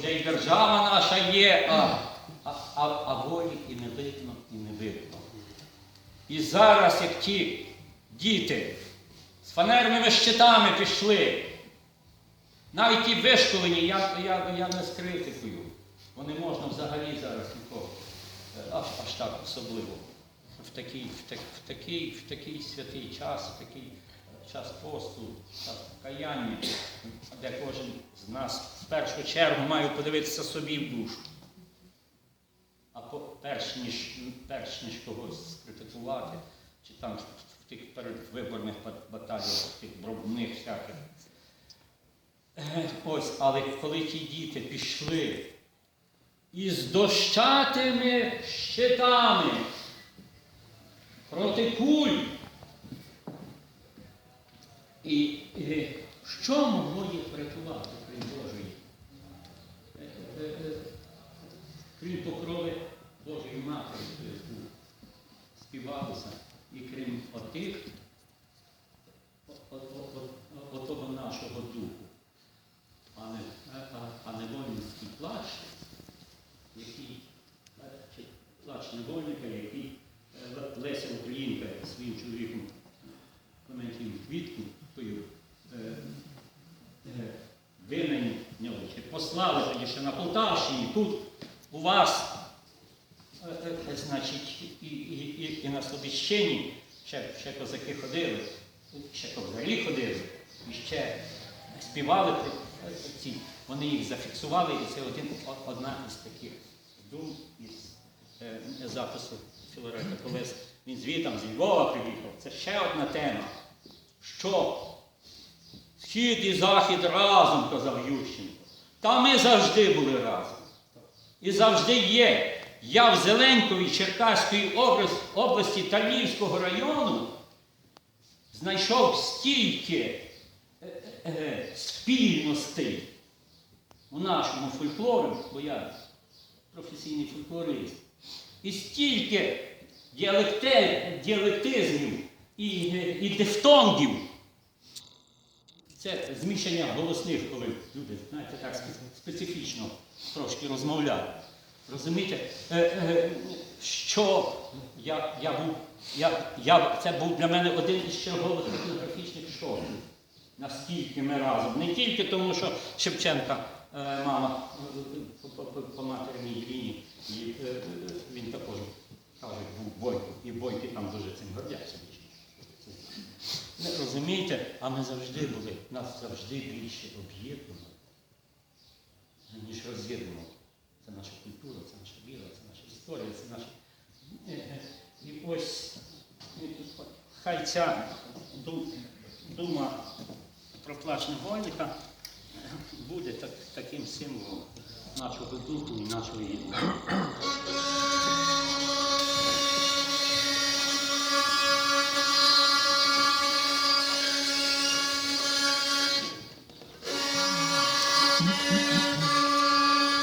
вже й держава наша є, а, а, а, а волі і не видно, і не видно. І зараз, як ті діти з фанерними щитами пішли, навіть ті вишколені, я, я, я не з критикою, бо не можна взагалі зараз нікого, е, аж, аж так особливо. В такий, в, так, в, такий, в такий святий час, в такий час посту, час покаяння, де кожен з нас в першу чергу має подивитися собі в душу. А по, перш, ніж, перш ніж когось скритикувати, чи там в тих передвиборних бат- баталіях, в тих дробних всяких. Ось, але коли ті діти пішли із дощатими щитами проти куль, і, і що могло їх врятувати, крім Божої? Е, е, е, крім покрови Божої Матері, яку співалося, і крім отих, отого нашого духу, а не, а- а- а невольницький плач, який, е, плач невольника, який е, Леся Українка своїм чоловіком Клементієм е, е, винайняли, чи послали тоді ще на Полтавщині, тут у вас, е, е, е, значить, і, і, і, на Слобідщині ще, ще козаки ходили, ще кобзарі ходили, і ще співали ці. Вони їх зафіксували, і це один, одна із таких дум із е, запису Філарета Колес. Він звітом з Львова приїхав. Це ще одна тема. Що схід і захід разом, казав Ющенко. Та ми завжди були разом. І завжди є. Я в Зеленкові Черкаської області та Львівського району знайшов стільки е, е, спільностей у нашому фольклорі, бо я професійний фольклорист, і стільки діалектизмів і, е, і дифтонгів. Це зміщення голосних, коли люди, знаєте, так специфічно трошки розмовляють. Розумієте, е, е, що я, я був, я, я, це був для мене один із чергових етнографічних шоків. Наскільки ми разом. Не тільки тому, що Шевченка, е, мама по, материній лінії, і, він також каже, був бойко, і бойки там дуже цим гордяться. Розумієте, а ми завжди були, нас завжди більше об'єднано, ніж роз'єднано. Це наша культура, це наша віра, це наша історія, це наша. Е, е, І ось хай ця дума про плач невольника буде так, таким символом нашого духу і нашої.